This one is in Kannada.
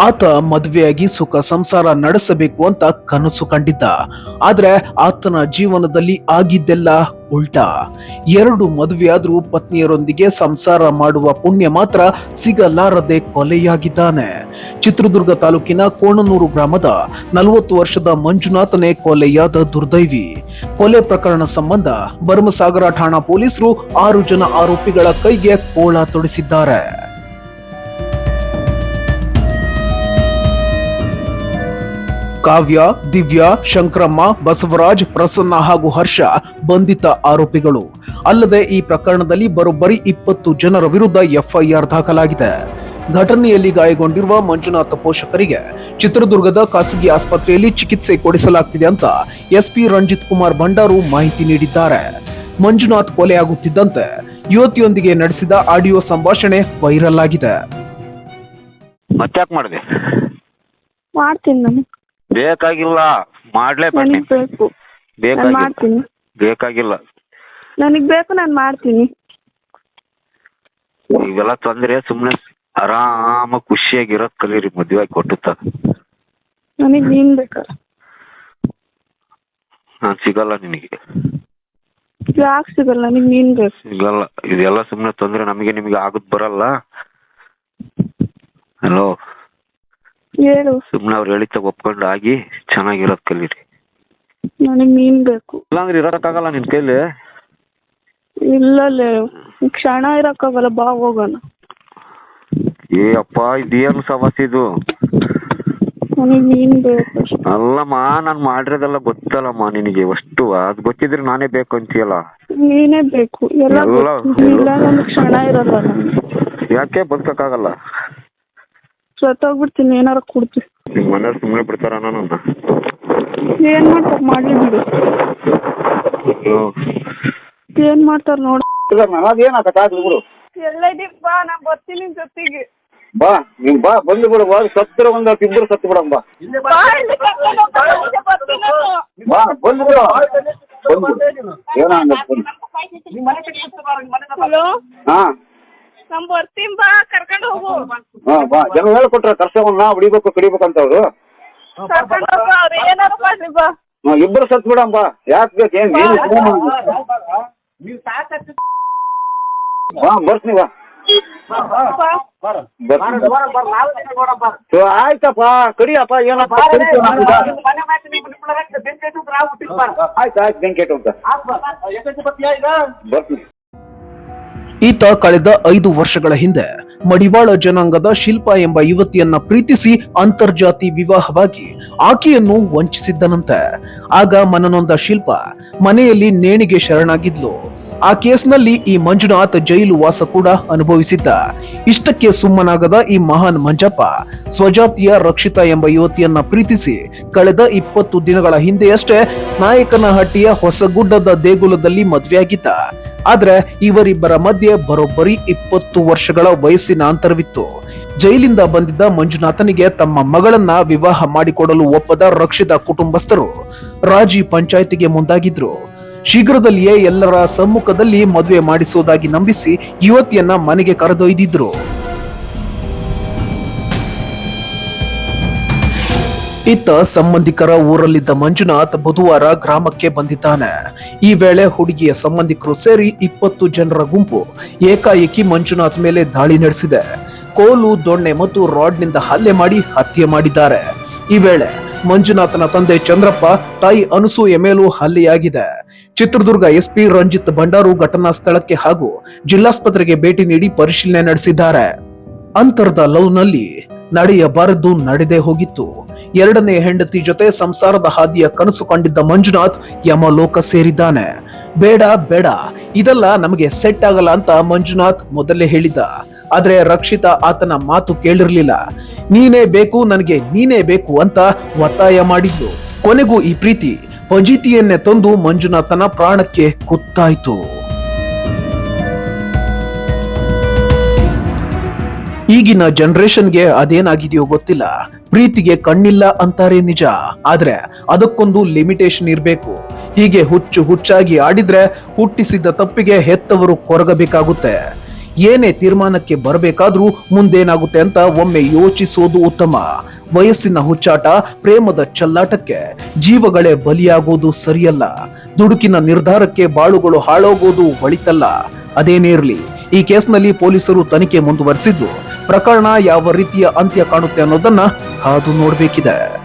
ಆತ ಮದುವೆಯಾಗಿ ಸುಖ ಸಂಸಾರ ನಡೆಸಬೇಕು ಅಂತ ಕನಸು ಕಂಡಿದ್ದ. ಆದ್ರೆ ಆತನ ಜೀವನದಲ್ಲಿ ಆಗಿದ್ದೆಲ್ಲ ಉಲ್ಟಾ. ಎರಡು ಮದುವೆಯಾದ್ರೂ ಪತ್ನಿಯರೊಂದಿಗೆ ಸಂಸಾರ ಮಾಡುವ ಪುಣ್ಯ ಮಾತ್ರ ಸಿಗಲಾರದೆ ಕೊಲೆಯಾಗಿದ್ದಾನೆ. ಚಿತ್ರದುರ್ಗ ತಾಲೂಕಿನ ಕೋಣನೂರು ಗ್ರಾಮದ ನಲವತ್ತು ವರ್ಷದ ಮಂಜುನಾಥನೇ ಕೊಲೆಯಾದ ದುರ್ದೈವಿ. ಕೊಲೆ ಪ್ರಕರಣ ಸಂಬಂಧ ಭರಮಸಾಗರ ಠಾಣಾ ಪೊಲೀಸರು ಆರು ಜನ ಆರೋಪಿಗಳ ಕೈಗೆ ಕೋಳ ತೊಡಿಸಿದ್ದಾರೆ. ಕಾವ್ಯ ದಿವ್ಯಾ ಶಂಕ್ರಮ್ಮ ಬಸವರಾಜ್ ಪ್ರಸನ್ನ ಹಾಗೂ ಹರ್ಷ ಬಂಧಿತ ಆರೋಪಿಗಳು. ಅಲ್ಲದೆ ಈ ಪ್ರಕರಣದಲ್ಲಿ ಬರೋಬ್ಬರಿ ಇಪ್ಪತ್ತು ಜನರ ವಿರುದ್ಧ ಎಫ್ಐಆರ್ ದಾಖಲಾಗಿದೆ. ಘಟನೆಯಲ್ಲಿ ಗಾಯಗೊಂಡಿರುವ ಮಂಜುನಾಥ ಪೋಷಕರಿಗೆ ಚಿತ್ರದುರ್ಗದ ಖಾಸಗಿ ಆಸ್ಪತ್ರೆಯಲ್ಲಿ ಚಿಕಿತ್ಸೆ ಕೊಡಿಸಲಾಗ್ತಿದೆ ಅಂತ ಎಸ್ಪಿ ರಂಜಿತ್ ಕುಮಾರ್ ಭಂಡಾರು ಮಾಹಿತಿ ನೀಡಿದ್ದಾರೆ. ಮಂಜುನಾಥ್ ಕೊಲೆಯಾಗುತ್ತಿದ್ದಂತೆ ಯುವತಿಯೊಂದಿಗೆ ನಡೆಸಿದ ಆಡಿಯೋ ಸಂಭಾಷಣೆ ವೈರಲ್ ಆಗಿದೆ. ಮಾಡ್ತೀನಿ ನಾನು. ಬೇಕಾಗಿಲ್ಲ. ಮಾಡ್ಲೇಬೇಕು ನನಗೆ ಬೇಕು. ನಾನು ಬೇಕಾಗಿಲ್ಲ ಮಾಡ್ತೀನಿ. ಬೇಕಾಗಿಲ್ಲ. ನನಗೆ ಬೇಕು ನಾನು ಮಾಡ್ತೀನಿ. ಇವೆಲ್ಲ ತೊಂದ್ರೆ ಸುಮ್ಮನೆ ಆರಾಮ ಖುಷಿಯಾಗಿರೋದ್ ಕಲೀರಿ ಮದ್ವೆ ಕೊಟ್ಟುತ್ತ ನನಗೆ ನೀನು ಬೇಕಾ? ನಾನು ಸಿಗಲ್ಲ ನಿನಗೆ. ಯಾಕೆ ಸಿಗಲ್ಲ? ನನಗೆ ನೀನು ಬೇಕು. ಸಿಗಲ್ಲ. ಇದೆಲ್ಲ ಸುಮ್ಮನೆ ತೊಂದರೆ ನಮಗೆ ನಿಮಗೆ ಆಗುದ್ ಬರಲ್ಲ. ಹಲೋ ಹೇಳು ಸುಮ್ಮನೆ ಅವ್ರು ಹೇಳಿದ ಒಪ್ಕೊಂಡು ಆಗಿ ಚೆನ್ನಾಗಿರೋದ್ ಕಲೀರಿ ನನಗೆ ನೀನ್ ಬೇಕು. ಇಲ್ಲಾಂದ್ರೆ ಇರೋಕ್ಕಾಗಲ್ಲ ನಿನ್ ಕೈಲಿ? ಇಲ್ಲಲ್ಲೇ ಕ್ಷಣ ಇರೋಕ್ಕಾಗಲ್ಲ ಬಾ ಹೋಗೋಣ. ಏ ಅಪ್ಪ ಇದೇನು ಸಮಸ್ಯೆ ಇದು? ನನಗೆ ನೀನ್ ಬೇಕು. ಅಷ್ಟೇ. ಅಲ್ಲಮ್ಮ ನಾನು ಮಾಡಿರೋದೆಲ್ಲ ಗೊತ್ತಲ್ಲಮ್ಮ ನಿನಗೆ ಅಷ್ಟು ಅದು ಗೊತ್ತಿದ್ರೆ ನಾನೇ ಬೇಕು ಅಂತೀಯಲ್ಲ? ನೀನೇ ಬೇಕು. ಎಲ್ಲ ಎಲ್ಲ- ಗೊತ್ತು. ಇಲ್ಲ ನನಗೆ ಕ್ಷಣ ಇರಲ್ಲ ಯಾಕೆ ಬದುಕಕ್ಕಾಗಲ್ಲ? ಸತ್ತೋಗ್ಬಿಡ್ತೀನಿ ಏನಾರ ಕೊಡ್ತೀನಿ ನಿಮ್ಮ ಮನೆಯವ್ರು ಸುಮ್ಮನೆ ಬಿಡ್ತಾರ ನನ್ನ? ಏನ್ ಮಾಡ್ತಾರ? ಮಾಡ್ಲಿ ಬಿಡು. ಏನು ಮಾಡ್ತಾರ ನೋಡು. ಅದೇನಾಗತ್ತಾಗ್ಲಿ ಬಿಡು. ಎಲ್ಲ ಇದೀವಿ ಬಾ ನಾ ಬರ್ತೀನಿ ನಿನ್ ಜೊತೆಗೆ. ಬಾ ನೀನ್ ಬಾ ಬಂದು ಬಿಡು ಬಾ ಸತ್ತಿರ ಒಂದ್ ಇಬ್ಬರು ಸತ್ತು ಬಿಡಮ್ ಬಾ. ಬಾ ಇಲ್ಲಿ ಕರ್ಕೊಂಡ್ ಹೋಗ್ತಾರೆ, ಮುಂದೆ ಬರ್ತೀನಿ ನಾನು. ಬಾ ಬಂದು ಬಿಡು. ಬಂದು ಹಂಗತ್ ಹಲೋ? ಹಾ. ನಮ್ ಬರ್ತೀನಿ ಬಾ ಕರ್ಕೊಂಡು ಹೋಗು. ಹಾ ಬಾ. ಜನ ಹೇಳ್ಕೊಟ್ರ ಕರ್ಸವನ್ನ ಹೊಡಿಬೇಕು ಕಡಿಬೇಕು ಅಂತ ಅವ್ರು ಏನಾರು ಮಾಡ್ಲಿ ಬಾ. ಹಾ, ಇಬ್ರು ಸತ್ ಬಿಡಂಬ ಯಾಕೆ ಬೇಕು ಏನ್ ಬರ್ತೀನಿ ಬಾ. ಬಾ. ಬರ್ತೀನಿ ಸೊ, ಆಯ್ತಪ್ಪ ಕಡಿಯಪ್ಪ ಏನಪ್ಪ. ಆಯ್ತು ಅಂತ ಬರ್ತೀನಿ. ಈತ ಕಳೆದ ಐದು ವರ್ಷಗಳ ಹಿಂದೆ ಮಡಿವಾಳ ಜನಾಂಗದ ಶಿಲ್ಪ ಎಂಬ ಯುವತಿಯನ್ನ ಪ್ರೀತಿಸಿ ಅಂತರ್ಜಾತಿ ವಿವಾಹವಾಗಿ ಆಕೆಯನ್ನು ವಂಚಿಸಿದ್ದನಂತೆ. ಆಗ ಮನನೊಂದ ಶಿಲ್ಪ ಮನೆಯಲ್ಲಿ ನೇಣಿಗೆ ಶರಣಾಗಿದ್ಲು. ಆ ಕೇಸ್ನಲ್ಲಿ ಈ ಮಂಜುನಾಥ್ ಜೈಲು ವಾಸ ಕೂಡ ಅನುಭವಿಸಿದ್ದ. ಇಷ್ಟಕ್ಕೆ ಸುಮ್ಮನಾಗದ ಈ ಮಹಾನ್ ಮಂಜಪ್ಪ ಸ್ವಜಾತಿಯ ರಕ್ಷಿತಾ ಎಂಬ ಯುವತಿಯನ್ನ ಪ್ರೀತಿಸಿ ಕಳೆದ ಇಪ್ಪತ್ತು ದಿನಗಳ ಹಿಂದೆಯಷ್ಟೇ ನಾಯಕನಹಟ್ಟಿಯ ಹೊಸಗುಡ್ಡದ ದೇಗುಲದಲ್ಲಿ ಮದುವೆಯಾಗಿದ್ದ. ಆದ್ರೆ ಇವರಿಬ್ಬರ ಮಧ್ಯೆ ಬರೋಬ್ಬರಿ ಇಪ್ಪತ್ತು ವರ್ಷಗಳ ವಯಸ್ಸಿನ ಅಂತರವಿತ್ತು. ಜೈಲಿಂದ ಬಂದಿದ್ದ ಮಂಜುನಾಥನಿಗೆ ತಮ್ಮ ಮಗಳನ್ನ ವಿವಾಹ ಮಾಡಿಕೊಡಲು ಒಪ್ಪದ ರಕ್ಷಿತ ಕುಟುಂಬಸ್ಥರು ರಾಜಿ ಪಂಚಾಯತಿಗೆ ಮುಂದಾಗಿದ್ರು. ಶೀಘ್ರದಲ್ಲಿಯೇ ಎಲ್ಲರ ಸಮ್ಮುಖದಲ್ಲಿ ಮದುವೆ ಮಾಡಿಸುವುದಾಗಿ ನಂಬಿಸಿ ಯುವತಿಯನ್ನ ಮನೆಗೆ ಕರೆದೊಯ್ದಿದ್ರು. ಇತ್ತ ಸಂಬಂಧಿಕರ ಊರಲ್ಲಿದ್ದ ಮಂಜುನಾಥ್ ಬುಧವಾರ ಗ್ರಾಮಕ್ಕೆ ಬಂದಿದ್ದಾನೆ. ಈ ವೇಳೆ ಹುಡುಗಿಯ ಸಂಬಂಧಿಕರು ಸೇರಿ ಇಪ್ಪತ್ತು ಜನರ ಗುಂಪು ಏಕಾಏಕಿ ಮಂಜುನಾಥ್ ಮೇಲೆ ದಾಳಿ ನಡೆಸಿದೆ. ಕೋಲು, ದೊಣ್ಣೆ ಮತ್ತು ರಾಡ್ನಿಂದ ಹಲ್ಲೆ ಮಾಡಿ ಹತ್ಯೆ ಮಾಡಿದ್ದಾರೆ. ಈ ವೇಳೆ ಮಂಜುನಾಥನ ತಂದೆ ಚಂದ್ರಪ್ಪ, ತಾಯಿ ಅನಸೂಯ ಮೇಲೂ ಹಲ್ಲೆಯಾಗಿದೆ. ಚಿತ್ರದುರ್ಗ ಎಸ್ಪಿ ರಂಜಿತ್ ಭಂಡಾರು ಘಟನಾ ಸ್ಥಳಕ್ಕೆ ಹಾಗೂ ಜಿಲ್ಲಾಸ್ಪತ್ರೆಗೆ ಭೇಟಿ ನೀಡಿ ಪರಿಶೀಲನೆ ನಡೆಸಿದ್ದಾರೆ. ಅಂತರದ ಲವ್ನಲ್ಲಿ ನಡೆಯಬಾರದು, ನಡೆದೇ ಹೋಗಿತ್ತು. ಎರಡನೇ ಹೆಂಡತಿ ಜೊತೆ ಸಂಸಾರದ ಹಾದಿಯ ಕನಸು ಕಂಡಿದ್ದ ಮಂಜುನಾಥ್ ಯಮಲೋಕ ಸೇರಿದ್ದಾನೆ. ಬೇಡ ಬೇಡ, ಇದೆಲ್ಲ ನಮಗೆ ಸೆಟ್ ಆಗಲ್ಲ ಅಂತ ಮಂಜುನಾಥ್ ಮೊದಲೇ ಹೇಳಿದ್ದ. ಆದ್ರೆ ರಕ್ಷಿತಾ ಆತನ ಮಾತು ಕೇಳಿರ್ಲಿಲ್ಲ. ನೀನೇ ಬೇಕು, ನನಗೆ ನೀನೇ ಬೇಕು ಅಂತ ಒತ್ತಾಯ ಮಾಡಿದ್ದು ಕೊನೆಗೂ ಈ ಪ್ರೀತಿ ಪಂಜಿತಿಯನ್ನೇ ತಂದು ಮಂಜುನಾಥನ ಪ್ರಾಣಕ್ಕೆ ಕುತ್ತಾಯ್ತು. ಈಗಿನ ಜನರೇಷನ್ಗೆ ಅದೇನಾಗಿದೆಯೋ ಗೊತ್ತಿಲ್ಲ. ಪ್ರೀತಿಗೆ ಕಣ್ಣಿಲ್ಲ ಅಂತಾರೆ ನಿಜ. ಆದ್ರೆ ಅದಕ್ಕೊಂದು ಲಿಮಿಟೇಷನ್ ಇರಬೇಕು. ಹೀಗೆ ಹುಚ್ಚು ಹುಚ್ಚಾಗಿ ಆಡಿದ್ರೆ ಹುಟ್ಟಿಸಿದ ತಪ್ಪಿಗೆ ಹೆತ್ತವರು ಕೊರಗಬೇಕಾಗುತ್ತೆ. ಏನೇ ತೀರ್ಮಾನಕ್ಕೆ ಬರಬೇಕಾದ್ರೂ ಮುಂದೇನಾಗುತ್ತೆ ಅಂತ ಒಮ್ಮೆ ಯೋಚಿಸೋದು ಉತ್ತಮ. ವಯಸ್ಸಿನ ಹುಚ್ಚಾಟ, ಪ್ರೇಮದ ಚಲ್ಲಾಟಕ್ಕೆ ಜೀವಗಳೇ ಬಲಿಯಾಗೋದು ಸರಿಯಲ್ಲ. ದುಡುಕಿನ ನಿರ್ಧಾರಕ್ಕೆ ಬಾಳುಗಳು ಹಾಳೋಗೋದು ಒಳಿತಲ್ಲ. ಅದೇನೇ ಇರಲಿ, ಈ ಕೇಸ್ನಲ್ಲಿ ಪೊಲೀಸರು ತನಿಖೆ ಮುಂದುವರೆಸಿದ್ದು ಪ್ರಕರಣ ಯಾವ ರೀತಿಯ ಅಂತ್ಯ ಕಾಣುತ್ತೆ ಅನ್ನೋದನ್ನ ಕಾದು ನೋಡ್ಬೇಕಿದೆ.